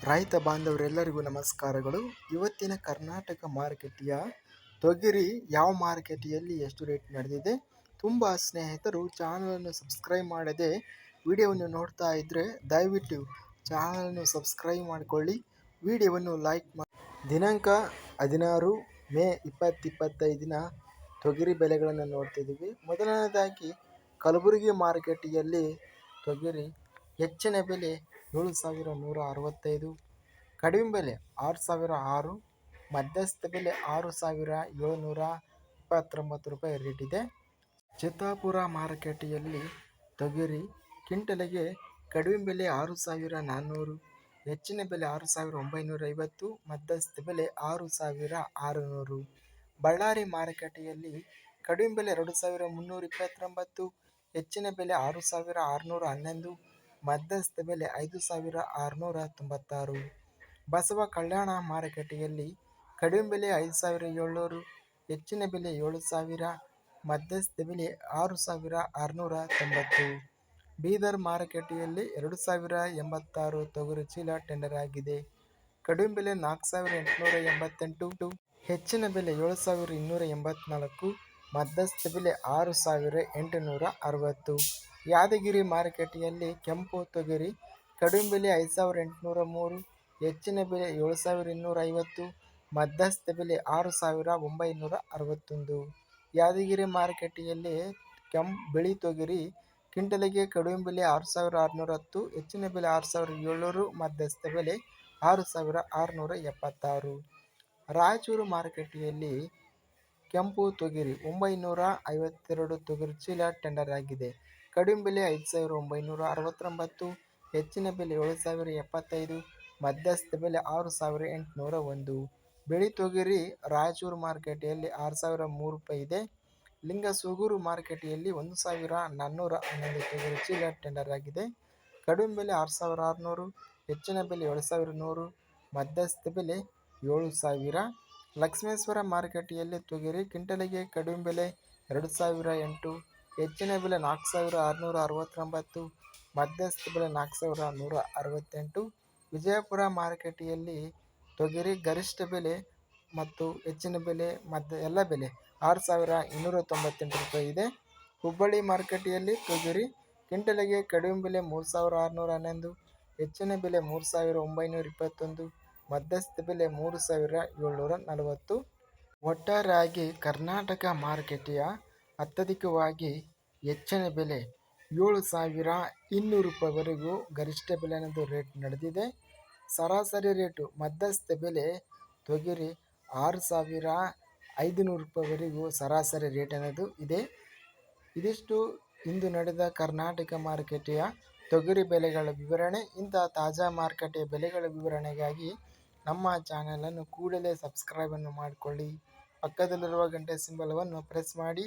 ರೈತ ಬಾಂಧವರೆಲ್ಲರಿಗೂ ನಮಸ್ಕಾರಗಳು. ಇವತ್ತಿನ ಕರ್ನಾಟಕ ಮಾರುಕಟ್ಟೆಯ ತೊಗರಿ ಯಾವ ಮಾರುಕಟ್ಟೆಯಲ್ಲಿ ಎಷ್ಟು ರೇಟ್ ನಡೆದಿದೆ ತುಂಬ ಸ್ನೇಹಿತರು ಚಾನಲನ್ನು ಸಬ್ಸ್ಕ್ರೈಬ್ ಮಾಡದೆ ವಿಡಿಯೋವನ್ನು ನೋಡ್ತಾ ಇದ್ದರೆ ದಯವಿಟ್ಟು ಚಾನಲನ್ನು ಸಬ್ಸ್ಕ್ರೈಬ್ ಮಾಡಿಕೊಳ್ಳಿ. ವಿಡಿಯೋವನ್ನು ಲೈಕ್ ಮಾಡಿ ದಿನಾಂಕ ಹದಿನಾರು ಮೇ ಇಪ್ಪತ್ತಿಪ್ಪತ್ತೈದಿನ ತೊಗರಿ ಬೆಲೆಗಳನ್ನು ನೋಡ್ತಿದ್ದೀವಿ. ಮೊದಲನೇದಾಗಿ ಕಲಬುರಗಿ ಮಾರುಕಟ್ಟೆಯಲ್ಲಿ ತೊಗರಿ ಹೆಚ್ಚಿನ ಬೆಲೆ ಏಳು ಸಾವಿರ ನೂರ ಅರವತ್ತೈದು, ಕಡಿಮೆ ಬೆಲೆ ಆರು ಸಾವಿರ ಆರು, ಮಧ್ಯಸ್ಥ ಬೆಲೆ ಆರು ಸಾವಿರ ಏಳ್ನೂರ ಇಪ್ಪತ್ತೊಂಬತ್ತು ರೂಪಾಯಿ ರೇಟ್ ಇದೆ. ಚಿತ್ತಾಪುರ ಮಾರುಕಟ್ಟೆಯಲ್ಲಿ ತೊಗರಿ ಕ್ವಿಂಟಲಿಗೆ ಕಡಿಮೆ ಬೆಲೆ ಆರು ಸಾವಿರ ನಾನ್ನೂರು, ಹೆಚ್ಚಿನ ಬೆಲೆ ಆರು ಸಾವಿರ ಒಂಬೈನೂರ ಐವತ್ತು ಮಧ್ಯಸ್ಥ ಬೆಲೆ ಆರು ಸಾವಿರ ಆರುನೂರು. ಬಳ್ಳಾರಿ ಮಾರುಕಟ್ಟೆಯಲ್ಲಿ ಕಡಿಮೆ ಬೆಲೆ ಎರಡು ಸಾವಿರ ಮುನ್ನೂರ ಇಪ್ಪತ್ತೊಂಬತ್ತು, ಹೆಚ್ಚಿನ ಬೆಲೆ ಆರು ಸಾವಿರ ಆರುನೂರ ಹನ್ನೊಂದು ಮಧ್ಯಸ್ಥ ಬೆಲೆ ಐದು ಸಾವಿರ ಆರುನೂರ ತೊಂಬತ್ತಾರು. ಬಸವ ಕಲ್ಯಾಣ ಮಾರುಕಟ್ಟೆಯಲ್ಲಿ ಕಡಿಮೆ ಬೆಲೆ ಐದು ಸಾವಿರ ಏಳ್ನೂರು, ಹೆಚ್ಚಿನ ಬೆಲೆ ಏಳು ಸಾವಿರ ಮಧ್ಯಸ್ಥ ಬೆಲೆ ಆರು ಸಾವಿರ ಆರುನೂರ ತೊಂಬತ್ತು. ಬೀದರ್ ಮಾರುಕಟ್ಟೆಯಲ್ಲಿ ಎರಡು ಸಾವಿರ ಎಂಬತ್ತಾರು ತೊಗರಿ ಚೀಲ ಟೆಂಡರ್ ಆಗಿದೆ. ಕಡಿಮೆ ಬೆಲೆ ನಾಲ್ಕು ಸಾವಿರ ಎಂಟುನೂರ ಎಂಬತ್ತೆಂಟು, ಹೆಚ್ಚಿನ ಬೆಲೆ ಏಳು ಸಾವಿರ ಇನ್ನೂರ ಎಂಬತ್ನಾಲ್ಕು ಮಧ್ಯಸ್ಥ ಬೆಲೆ ಆರು ಸಾವಿರ ಎಂಟುನೂರ ಅರವತ್ತು. ಯಾದಗಿರಿ ಮಾರುಕಟ್ಟೆಯಲ್ಲಿ ಕೆಂಪು ತೊಗರಿ ಕಡಿಮೆ ಬೆಲೆ ಐದು ಸಾವಿರ ಎಂಟುನೂರ ಮೂರು, ಹೆಚ್ಚಿನ ಬೆಲೆ ಏಳು ಸಾವಿರ ಇನ್ನೂರ ಐವತ್ತು, ಮಧ್ಯಸ್ಥ ಬೆಲೆ ಆರು ಸಾವಿರ ಒಂಬೈನೂರ ಅರವತ್ತೊಂದು. ಯಾದಗಿರಿ ಮಾರುಕಟ್ಟೆಯಲ್ಲಿ ಕೆಂಪು ಬಿಳಿ ತೊಗರಿ ಕ್ವಿಂಟಲಿಗೆ ಕಡಿಮೆ ಬೆಲೆ ಆರು ಸಾವಿರ ಆರುನೂರ ಹತ್ತು, ಹೆಚ್ಚಿನ ಬೆಲೆ ಆರು ಸಾವಿರ ಏಳ್ನೂರು, ಮಧ್ಯಸ್ಥ ಬೆಲೆ ಆರು ಸಾವಿರ ಆರುನೂರ ಎಪ್ಪತ್ತಾರು. ರಾಯಚೂರು ಮಾರುಕಟ್ಟೆಯಲ್ಲಿ ಕೆಂಪು ತೊಗರಿ ಒಂಬೈನೂರ ಐವತ್ತೆರಡು ತೊಗರಿ ಚೀಲ ಟೆಂಡರ್ ಆಗಿದೆ. ಕಡಿಮೆ ಬೆಲೆ ಐದು ಸಾವಿರ ಒಂಬೈನೂರ ಅರವತ್ತೊಂಬತ್ತು, ಹೆಚ್ಚಿನ ಬೆಲೆ ಏಳು ಸಾವಿರ ಎಪ್ಪತ್ತೈದು, ಮಧ್ಯಸ್ಥ ಬೆಲೆ ಆರು ಸಾವಿರ ಎಂಟುನೂರ ಒಂದು. ಬಿಳಿ ತೊಗರಿ ರಾಯಚೂರು ಮಾರುಕಟ್ಟೆಯಲ್ಲಿ ಆರು ಸಾವಿರ ಮೂರು ರೂಪಾಯಿ ಇದೆ. ಲಿಂಗಸೂಗೂರು ಮಾರುಕಟ್ಟೆಯಲ್ಲಿ ಒಂದು ಸಾವಿರ ನಾನ್ನೂರ ಹನ್ನೊಂದು ತೊಗರಿ ಚೀಲ ಟೆಂಡರ್ ಆಗಿದೆ. ಕಡಿಮೆ ಬೆಲೆ ಆರು ಸಾವಿರ ಆರುನೂರು, ಹೆಚ್ಚಿನ ಬೆಲೆ ಏಳು ಸಾವಿರ ನೂರು, ಮಧ್ಯಸ್ಥ ಬೆಲೆ ಏಳು ಸಾವಿರ. ಲಕ್ಷ್ಮೇಶ್ವರ ಮಾರುಕಟ್ಟೆಯಲ್ಲಿ ತೊಗರಿ ಕ್ವಿಂಟಲಿಗೆ ಕಡಿಮೆ ಬೆಲೆ ಎರಡು ಸಾವಿರ ಎಂಟು ಹೆಚ್ಚಿನ ಬೆಲೆ ನಾಲ್ಕು ಸಾವಿರ ಆರುನೂರ ಅರವತ್ತೊಂಬತ್ತು, ಮಧ್ಯಸ್ಥ ಬೆಲೆ ನಾಲ್ಕು ಸಾವಿರ ನೂರ ಅರವತ್ತೆಂಟು, ವಿಜಯಪುರ ಮಾರುಕಟ್ಟೆಯಲ್ಲಿ ತೊಗರಿ ಗರಿಷ್ಠ ಬೆಲೆ ಮತ್ತು ಹೆಚ್ಚಿನ ಬೆಲೆ ಮಧ್ಯ ಎಲ್ಲ ಬೆಲೆ ಆರು ಸಾವಿರ ಇನ್ನೂರ ತೊಂಬತ್ತೆಂಟು ರೂಪಾಯಿ ಇದೆ. ಹುಬ್ಬಳ್ಳಿ ಮಾರುಕಟ್ಟೆಯಲ್ಲಿ ತೊಗರಿ ಕ್ವಿಂಟಲಿಗೆ ಕಡಿಮೆ ಬೆಲೆ ಮೂರು ಸಾವಿರ ಆರುನೂರ ಹನ್ನೊಂದು, ಹೆಚ್ಚಿನ ಬೆಲೆ ಮೂರು ಸಾವಿರ ಒಂಬೈನೂರ ಇಪ್ಪತ್ತೊಂದು, ಮಧ್ಯಸ್ಥ ಬೆಲೆ ಮೂರು ಸಾವಿರ ಏಳ್ನೂರ ನಲವತ್ತು. ಒಟ್ಟಾರೆಯಾಗಿ ಕರ್ನಾಟಕ ಮಾರುಕಟ್ಟೆಯ ಅತ್ಯಧಿಕವಾಗಿ ಹೆಚ್ಚಿನ ಬೆಲೆ ಏಳು ಸಾವಿರ ಇನ್ನೂರು ರೂಪಾಯಿವರೆಗೂ ಗರಿಷ್ಠ ಬೆಲೆ ಅನ್ನೋದು ರೇಟ್ ನಡೆದಿದೆ. ಸರಾಸರಿ ರೇಟು ಮಧ್ಯಸ್ಥ ಬೆಲೆ ತೊಗರಿ ಆರು ಸಾವಿರ ಐದುನೂರು ರೂಪಾಯಿವರೆಗೂ ಸರಾಸರಿ ರೇಟ್ ಅನ್ನೋದು ಇದೆ. ಇದಿಷ್ಟು ಇಂದು ನಡೆದ ಕರ್ನಾಟಕ ಮಾರುಕಟ್ಟೆಯ ತೊಗರಿ ಬೆಲೆಗಳ ವಿವರಣೆ. ಇಂಥ ತಾಜಾ ಮಾರುಕಟ್ಟೆಯ ಬೆಲೆಗಳ ವಿವರಣೆಗಾಗಿ ನಮ್ಮ ಚಾನಲನ್ನು ಕೂಡಲೇ ಸಬ್ಸ್ಕ್ರೈಬನ್ನು ಮಾಡಿಕೊಳ್ಳಿ. ಪಕ್ಕದಲ್ಲಿರುವ ಗಂಟೆ ಸಿಂಬಲವನ್ನು ಪ್ರೆಸ್ ಮಾಡಿ.